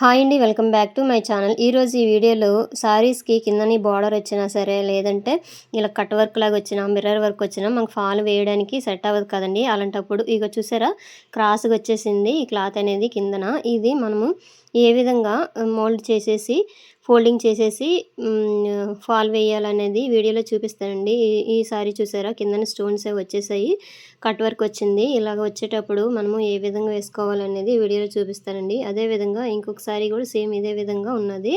Hi అండి welcome back to my channel. ఈరోజు ఈ వీడియోలో శారీస్కి కిందని బార్డర్ వచ్చినా సరే లేదంటే ఇలా కట్ వర్క్ లాగా వచ్చినా మిర్రర్ వర్క్ వచ్చినా మనకు ఫాల్ వేయడానికి సెట్ అవ్వదు కదండి. అలాంటప్పుడు ఇక చూసారా క్రాస్గా వచ్చేసింది ఈ క్లాత్ అనేది కిందన. ఇది మనము ఏ విధంగా మోల్డ్ చేసేసి ఫోల్డింగ్ చేసేసి ఫాల్ వేయాలనేది వీడియోలో చూపిస్తానండి. ఈ సారీ చూసారా? కిందన స్టోన్స్ వచ్చేసాయి. కట్ వర్క్ వచ్చింది. ఇలాగ వచ్చేటప్పుడు మనము ఏ విధంగా వేసుకోవాలనేది వీడియోలో చూపిస్తానండి. అదేవిధంగా ఇంకొకసారి కూడా సేమ్ ఇదే విధంగా ఉన్నది.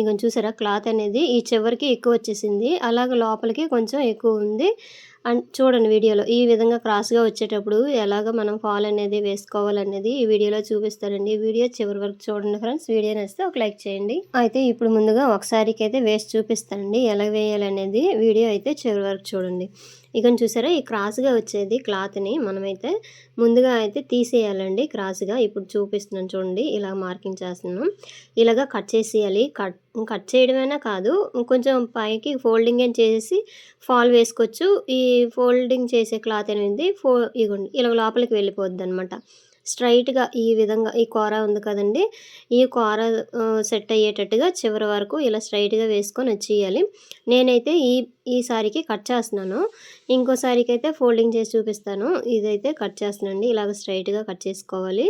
ఇక చూసారా? క్లాత్ అనేది ఈ చివరికి ఎక్కువ వచ్చేసింది. అలాగే లోపలికి కొంచెం ఎక్కువ ఉంది. అండ్ చూడండి వీడియోలో ఈ విధంగా క్రాస్గా వచ్చేటప్పుడు ఎలాగ మనం ఫాల్ అనేది వేసుకోవాలనేది ఈ వీడియోలో చూపిస్తారండి. ఈ వీడియో చివరి వరకు చూడండి ఫ్రెండ్స్. వీడియో నచ్చితే ఒక లైక్ చేయండి. అయితే ఇప్పుడు ముందుగా ఒకసారికి అయితే వేసి చూపిస్తానండి. ఎలా వేయాలనేది వీడియో అయితే చివరి వరకు చూడండి. ఇక చూసారా ఈ క్రాస్గా వచ్చేది క్లాత్ని మనమైతే ముందుగా అయితే తీసేయాలండి క్రాస్గా. ఇప్పుడు చూపిస్తున్నాను చూడండి ఇలా మార్కింగ్ చేస్తున్నాం. ఇలాగా కట్ చేసేయాలి. కట్ కట్ చేయడమైనా కాదు కొంచెం పైకి ఫోల్డింగ్ అని చేసి ఫాల్ వేసుకోవచ్చు. ఈ ఫోల్డింగ్ చేసే క్లాత్ అనేది ఫో ఇగోండి ఇలా లోపలికి వెళ్ళిపోద్ది అనమాట స్ట్రైట్గా ఈ విధంగా ఈ కూర ఉంది కదండి ఈ కూర సెట్ అయ్యేటట్టుగా చివరి వరకు ఇలా స్ట్రైట్గా వేసుకొని వచ్చేయాలి. నేనైతే ఈ ఈ సారీకి కట్ చేస్తున్నాను. ఇంకో సారీకి అయితే ఫోల్డింగ్ చేసి చూపిస్తాను. ఇదైతే కట్ చేస్తున్నాండి ఇలాగ స్ట్రైట్గా కట్ చేసుకోవాలి.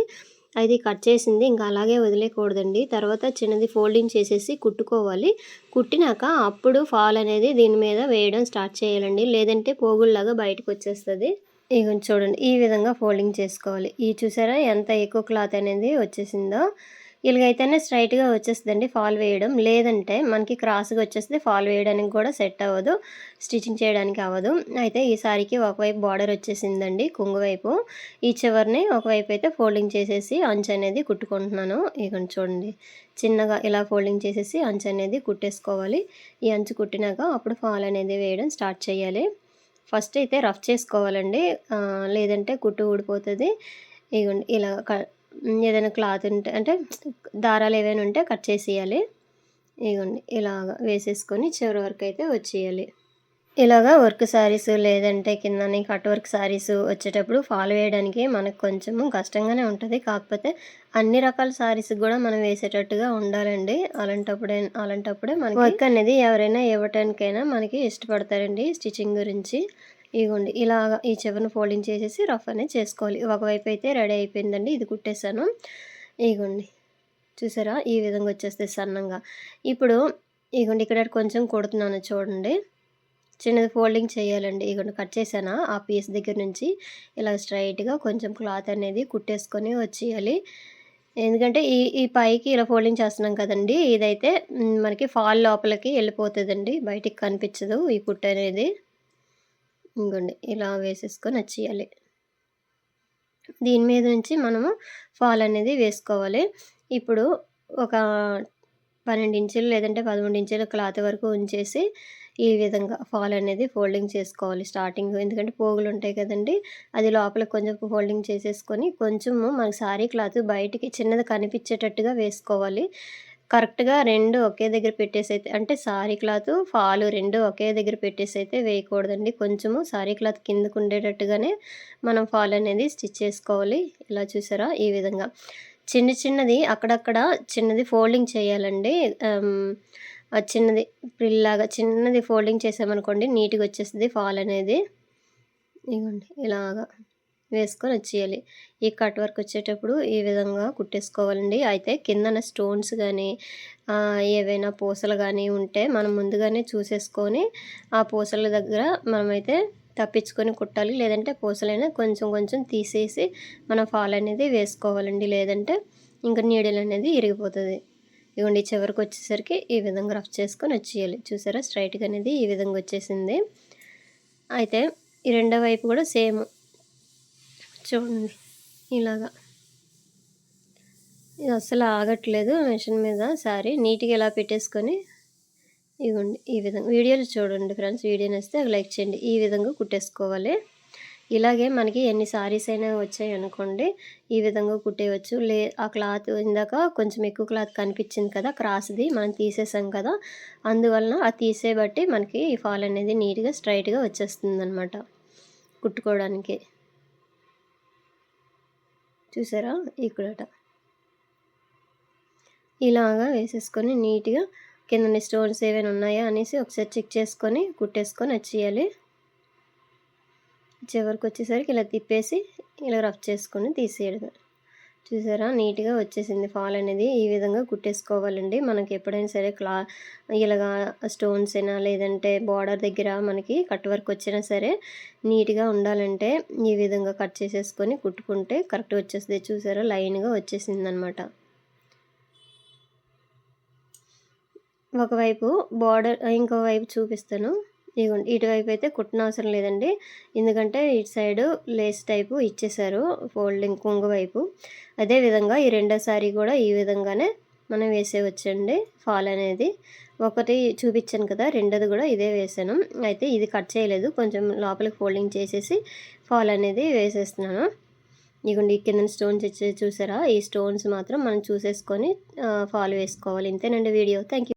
అది కట్ చేసింది ఇంకా అలాగే వదిలేకూడదండి తర్వాత చిన్నది ఫోల్డింగ్ చేసేసి కుట్టుకోవాలి. కుట్టినాక అప్పుడు ఫాల్ అనేది దీని మీద వేయడం స్టార్ట్ చేయాలండి. లేదంటే పోగుల్లాగా బయటకు వచ్చేస్తుంది. ఇక చూడండి ఈ విధంగా ఫోల్డింగ్ చేసుకోవాలి. ఈ చూసారా ఎంత ఎక్కువ క్లాత్ అనేది వచ్చేసిందో. ఇలాగైతేనే స్ట్రైట్గా వచ్చేస్తుందండి ఫాల్ వేయడం. లేదంటే మనకి క్రాస్గా వచ్చేస్తే ఫాల్ వేయడానికి కూడా సెట్ అవ్వదు స్టిచ్చింగ్ చేయడానికి అవ్వదు. అయితే ఈ సారీకి ఒకవైపు బార్డర్ వచ్చేసిందండి కుంగు వైపు. ఈ చివరిని ఒకవైపు అయితే ఫోల్డింగ్ చేసేసి అంచు అనేది కుట్టుకుంటున్నాను. ఇక చూడండి చిన్నగా ఇలా ఫోల్డింగ్ చేసేసి అంచు అనేది కుట్టేసుకోవాలి. ఈ అంచు కుట్టినాక అప్పుడు ఫాల్ అనేది వేయడం స్టార్ట్ చేయాలి. ఫస్ట్ అయితే రఫ్ చేసుకోవాలండి. లేదంటే కుట్టు ఊడిపోతుంది. ఇగోండి ఇలా ఏదైనా క్లాత్ ఉంటే అంటే దారాలు ఏవైనా ఉంటే కట్ చేసేయాలి. ఇగోండి ఇలాగ వేసేసుకొని చివరి వరకు అయితే వచ్చేయాలి. ఇలాగా వర్క్ శారీస్ లేదంటే కిందని కట్ వర్క్ శారీస్ వచ్చేటప్పుడు ఫాలో వేయడానికి మనకు కొంచెము కష్టంగానే ఉంటుంది. కాకపోతే అన్ని రకాల శారీస్ కూడా మనం వేసేటట్టుగా ఉండాలండి. అలాంటప్పుడే అలాంటప్పుడే మనకి వర్క్ అనేది ఎవరైనా ఇవ్వటానికైనా మనకి ఇష్టపడతారండి స్టిచ్చింగ్ గురించి. ఇగోండి ఇలాగ ఈ చివరిని ఫోల్డింగ్ చేసేసి రఫ్ అనేది చేసుకోవాలి. ఒకవైపు అయితే రెడీ అయిపోయిందండి ఇది కుట్టేశాను. ఇగోండి చూసారా? ఈ విధంగా వచ్చేస్తే సన్నంగా. ఇప్పుడు ఇగోండి ఇక్కడ కొంచెం కొడుతున్నాను చూడండి. చిన్నది ఫోల్డింగ్ చేయాలండి. ఇక్కడ కట్ చేశాను? ఆ పీస్ దగ్గర నుంచి ఇలా స్ట్రైట్గా కొంచెం క్లాత్ అనేది కుట్టేసుకొని వచ్చేయాలి. ఎందుకంటే ఈ ఈ పైకి ఇలా ఫోల్డింగ్ చేస్తున్నాం కదండి. ఇదైతే మనకి ఫాల్ లోపలికి వెళ్ళిపోతుందండి. బయటికి కనిపించదు ఈ కుట్ట అనేది. ఇంకోండి ఇలా వేసేసుకొని వచ్చేయాలి. దీని మీద నుంచి మనము ఫాల్ అనేది వేసుకోవాలి. ఇప్పుడు ఒక పన్నెండు ఇంచులు లేదంటే పదమూడు ఇంచుల క్లాత్ వరకు ఉంచేసి ఈ విధంగా ఫాల్ అనేది ఫోల్డింగ్ చేసుకోవాలి స్టార్టింగ్. ఎందుకంటే పోగులు ఉంటాయి కదండి అది లోపల కొంచెం ఫోల్డింగ్ చేసేసుకొని కొంచెము మనకి సారీ క్లాత్ బయటికి చిన్నది కనిపించేటట్టుగా వేసుకోవాలి. కరెక్ట్గా రెండు ఒకే దగ్గర పెట్టేసి అయితే అంటే సారీ క్లాత్ ఫాలు రెండు ఒకే దగ్గర పెట్టేసి అయితే వేయకూడదండి. కొంచెము సారీ క్లాత్ కిందకు ఉండేటట్టుగానే మనం ఫాల్ అనేది స్టిచ్ చేసుకోవాలి. ఇలా చూసారా? ఈ విధంగా. చిన్న చిన్నది అక్కడక్కడ చిన్నది ఫోల్డింగ్ చేయాలండి. చిన్నది ప్రిల్లాగా చిన్నది ఫోల్డింగ్ చేసామనుకోండి నీట్గా వచ్చేస్తుంది ఫాల్ అనేది. ఇగోండి ఇలాగా వేసుకొని వచ్చేయాలి. ఈ కట్ వర్క్ వచ్చేటప్పుడు ఈ విధంగా కుట్టేసుకోవాలండి. అయితే కిందన స్టోన్స్ కానీ ఏవైనా పూసలు కానీ ఉంటే మనం ముందుగానే చూసేసుకొని ఆ పూసల దగ్గర మనమైతే తప్పించుకొని కుట్టాలి. లేదంటే పూసలైనా కొంచెం కొంచెం తీసేసి మనం ఫాల్ అనేది వేసుకోవాలండి. లేదంటే ఇంకా నీడలు అనేది ఇరిగిపోతుంది. ఇదిగోండి చివరికి వచ్చేసరికి ఈ విధంగా రఫ్ చేసుకొని వచ్చేయాలి. చూసారా? స్ట్రైట్గా అనేది ఈ విధంగా వచ్చేసింది. అయితే ఈ రెండో వైపు కూడా సేమ్ చూడండి ఇలాగా. ఇది అస్సలు ఆగట్లేదు మిషన్ మీద. సారీ నీట్గా ఇలా పెట్టేసుకొని ఇవ్వండి ఈ విధంగా. వీడియోలు చూడండి ఫ్రెండ్స్ వీడియో నేస్తే లైక్ చేయండి. ఈ విధంగా కుట్టేసుకోవాలి. ఇలాగే మనకి ఎన్ని సారీస్ అయినా వచ్చాయి అనుకోండి ఈ విధంగా కుట్టేయచ్చు. లే ఆ క్లాత్ ఇందాక కొంచెం ఎక్కువ క్లాత్ కనిపించింది కదా క్రాస్ది మనం తీసేసాం కదా అందువలన ఆ తీసే బట్టి మనకి ఈ ఫాల్ అనేది నీట్గా స్ట్రైట్గా వచ్చేస్తుంది అనమాట కుట్టుకోవడానికి. చూసారా? ఇక్కడట. ఇలాగా వేసేసుకొని నీట్గా కింద స్టోన్స్ ఏమైనా ఉన్నాయా అనేసి ఒకసారి చెక్ చేసుకొని కుట్టేసుకొని వచ్చేయాలి చివరికి వచ్చేసరికి ఇలా తిప్పేసి ఇలా రఫ్ చేసుకొని తీసేయడం చూసారా? నీట్గా వచ్చేసింది ఫాల్ అనేది. ఈ విధంగా కుట్టేసుకోవాలండి. మనకి ఎప్పుడైనా సరే క్లా ఇలాగా స్టోన్స్ అయినా లేదంటే బార్డర్ దగ్గర మనకి కట్ వర్క్ వచ్చినా సరే నీట్గా ఉండాలంటే ఈ విధంగా కట్ చేసేసుకొని కుట్టుకుంటే కరెక్ట్ వచ్చేస్తుంది. చూసారా? లైన్గా వచ్చేసింది అనమాట ఒకవైపు బార్డర్ ఇంకోవైపు చూపిస్తాను. ఇదిగోండి ఇటువైపు అయితే కుట్టిన అవసరం లేదండి. ఎందుకంటే ఇటు సైడు లేస్ టైపు ఇచ్చేసారు ఫోల్డింగ్ కొంగు వైపు. అదేవిధంగా ఈ రెండో సారీ కూడా ఈ విధంగానే మనం వేసేవచ్చండి ఫాల్ అనేది. ఒకటి చూపించాను కదా రెండోది కూడా ఇదే వేసాను. అయితే ఇది కట్ చేయలేదు కొంచెం లోపలికి ఫోల్డింగ్ చేసేసి ఫాల్ అనేది వేసేస్తున్నాను. ఇదిగోండి కింద స్టోన్స్ ఇచ్చే చూసారా? ఈ స్టోన్స్ మాత్రం మనం చూసేసుకొని ఫాల్ వేసుకోవాలి. ఇంతేనండి వీడియో. థ్యాంక్